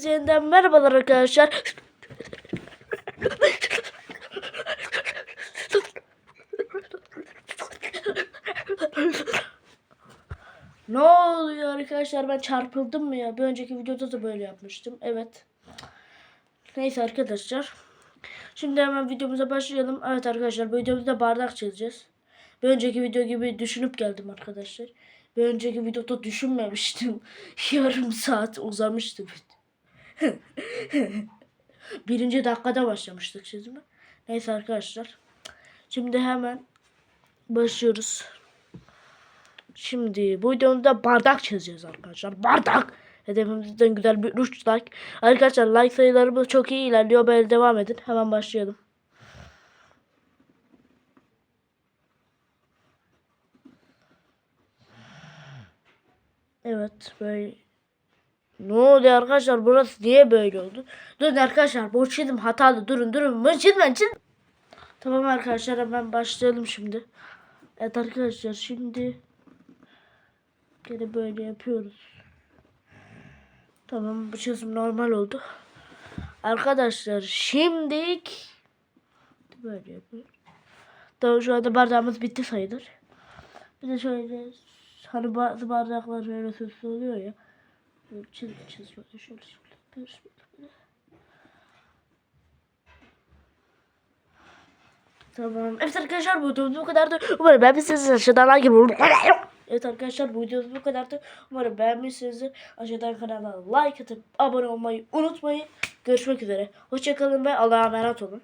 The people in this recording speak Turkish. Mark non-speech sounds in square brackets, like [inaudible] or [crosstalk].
Hepinize yeniden merhabalar arkadaşlar. ne oluyor arkadaşlar ben çarpıldım mı ya? Bir önceki videoda da böyle yapmıştım. Evet. Neyse arkadaşlar. Şimdi hemen videomuza başlayalım. Evet arkadaşlar bu videomuzda bardak çizeceğiz. Bir önceki video gibi düşünüp geldim arkadaşlar. Bir önceki videoda düşünmemiştim. [laughs] Yarım saat uzamıştı. [laughs] Birinci dakikada başlamıştık çizime. Neyse arkadaşlar. Şimdi hemen başlıyoruz. Şimdi bu videomuzda bardak çizeceğiz arkadaşlar. Bardak. Hedefimizden güzel bir 3 like. Arkadaşlar like sayılarımız çok iyi ilerliyor. Böyle devam edin. Hemen başlayalım. Evet böyle. Ne oluyor arkadaşlar burası niye böyle oldu? Durun arkadaşlar boş çizim hatalı durun durun. Ben çizmem çiz. Tamam arkadaşlar hemen başlayalım şimdi. Evet arkadaşlar şimdi gene böyle yapıyoruz. Tamam bu çizim normal oldu. Arkadaşlar şimdilik böyle yapıyoruz. Şu anda bardağımız bitti sayılır. Bir de şöyle hani bazı bardaklar böyle süslü oluyor ya. Çiz çiz şöyle. Tamam. Evet arkadaşlar bu videomuz bu kadardı. Umarım beğenmişsinizdir. Aşağıdan like yapın. Evet arkadaşlar bu videomuz bu kadardı. Umarım beğenmişsinizdir. Aşağıdan kanala like atıp abone olmayı unutmayın. Görüşmek üzere. Hoşçakalın ve Allah'a emanet olun.